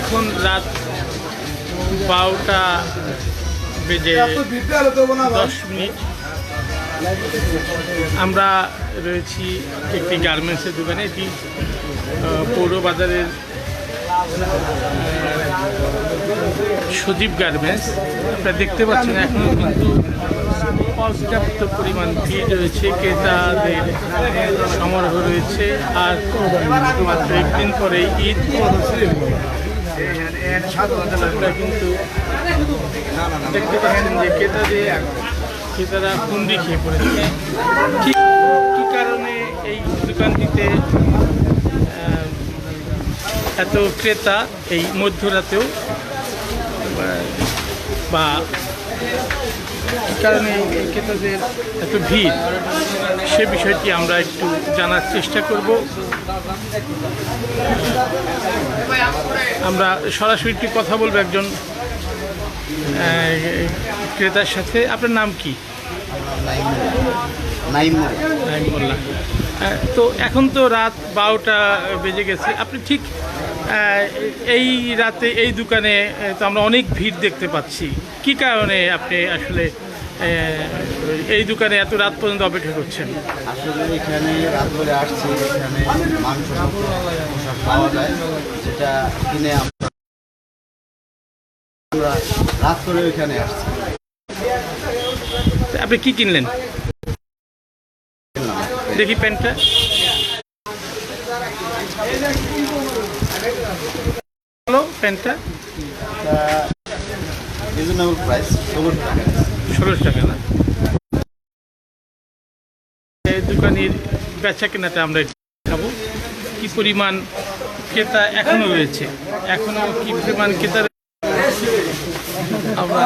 এখন রাত বারোটা বেজে দশ মিনিট। আমরা রয়েছি একটি গার্মেন্টসের দোকানে, এটি পৌর বাজারের সজীব গার্মেন্টস। আপনারা দেখতে পাচ্ছেন এখনও কিন্তু পর্যাপ্ত পরিমাণ ভিড় রয়েছে, ক্রেতাদের সমারোহ রয়েছে, আর মাত্র একদিন পরে ঈদ। কিন্তু দেখতে পাচ্ছেন যে ক্রেতাদের ক্রেতারা হুন্ডি খেয়ে পড়েছে কি কারণে এই দোকানটিতে এত ক্রেতা এই মধ্যরাতেও বা কারণে এই ক্রেতাদের এত ভিড় সে বিষয়টি আমরা একটু জানার চেষ্টা করব। আমরা সরাসরি একটু কথা বলব একজন ক্রেতার সাথে। আপনার নাম কি? তো এখন তো রাত বারোটা বেজে গেছে। আপনি ঠিক এই রাতে এই দোকানে তো আমরা অনেক ভিড় দেখতে পাচ্ছি। কি কারণে আপনি আসলে এই দোকানে এত রাত পর্যন্ত অপেক্ষা করছেন? আসলে এখানে রাত করে আসছি এখানে মাংস পোশাক পাওয়া যায় যেটা কিনে আমরা রাত করে এখানে আসছি। আপনি কি কিনলেন? দেখি প্যান্টটা। হ্যালো প্যান্টটা? রিজনেবল প্রাইস টাকা। ষোলোশো টাকা না? এই দোকানের বেচা কেনাটা আমরা দেখাবো। কি পরিমাণ ক্রেতা এখনও রয়েছে? এখনও কি পরিমাণ ক্রেতা আমরা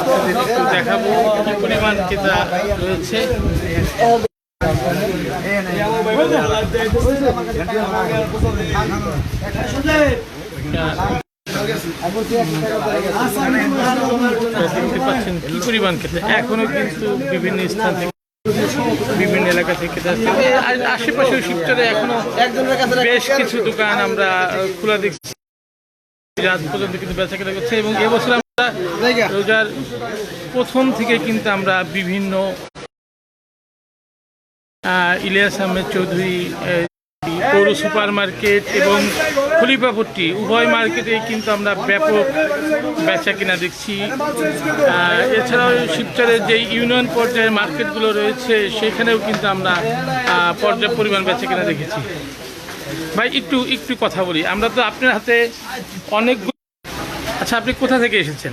আপনাদের দেখাবো কি পরিমাণ ক্রেতা রয়েছে। কি পরিমাণ খেতে এখনও কিন্তু বিভিন্ন স্থান থেকে বিভিন্ন এলাকা থেকে আশেপাশেও শিবচরে এখনও বেশ কিছু দোকান আমরা খোলা দেখছি রাত পর্যন্ত কিন্তু বেচা কেনা করছে এবং এবছর আমরা রোজার প্রথম থেকে কিন্তু আমরা বিভিন্ন ইলিয়াস আহমেদ চৌধুরী পৌর সুপার মার্কেট এবং খলিফাপট্টি উভয় মার্কেটে কিন্তু আমরা ব্যাপক বেচা কিনা দেখছি। এছাড়াও শিবচরের যে ইউনিয়ন পর্যায়ের মার্কেটগুলো রয়েছে, সেখানেও কিন্তু আমরা পর্যাপ্ত পরিমাণ বেচা কিনা দেখেছি। ভাই, একটু একটু কথা বলি। আমরা তো আপনার হাতে অনেক আচ্ছা আপনি কোথা থেকে এসেছেন?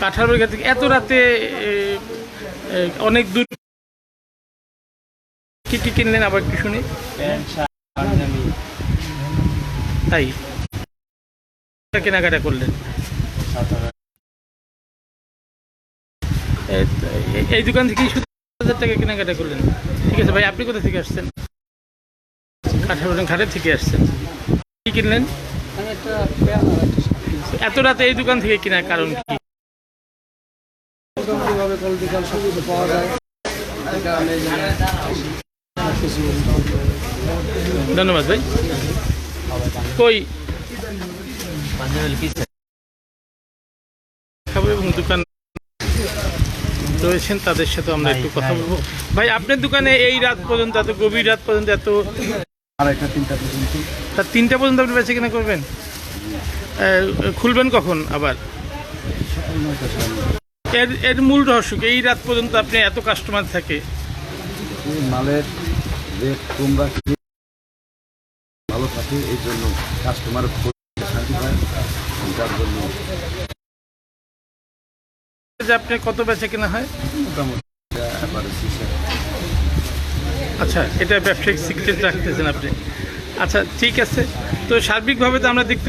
কাঁঠালবাড়ি থেকে। এত রাতে অনেক দূর কি কি কিনলেন আবার একটু শুনি? তাই? কেনাকাটা করলেন? এই দোকান শুধু হাজার টাকা কেনাকাটা করলেন। ঠিক আছে ভাই, আপনি কোথা থেকে আসছেন? কাঁঠালবাড়ি ঘাটের থেকে আসছেন। কি কিনলেন? এত রাতে এই দোকান থেকে কেনার কারণ কি? পাওয়া যায়। ধন্যবাদ ভাই। কই? এবং দোকান রয়েছেন, তাদের সাথে আমরা একটু কথা বলব। ভাই, আপনার দোকানে এই রাত পর্যন্ত, এত গভীর রাত পর্যন্ত এত একটা তিনটা পর্যন্ত তা তিনটা পর্যন্ত আপনি বেঁচে কিনা করবেন? খুলবেন কখন আবার? এর এর মূল রহস্য এই রাত পর্যন্ত আপনি এত কাস্টমার থাকে। মালের রেট তোমরা ভালো থাকে এই জন্য কাস্টমার শান্তি হয় যার জন্য যে আপনার কত বেচা কেনা হয়? মোটামুটি আচ্ছা এটা ব্যবসায়িক সিক্রেট রাখতেছেন আপনি। আচ্ছা ঠিক আছে। তো সার্বিকভাবে তো আমরা দেখতে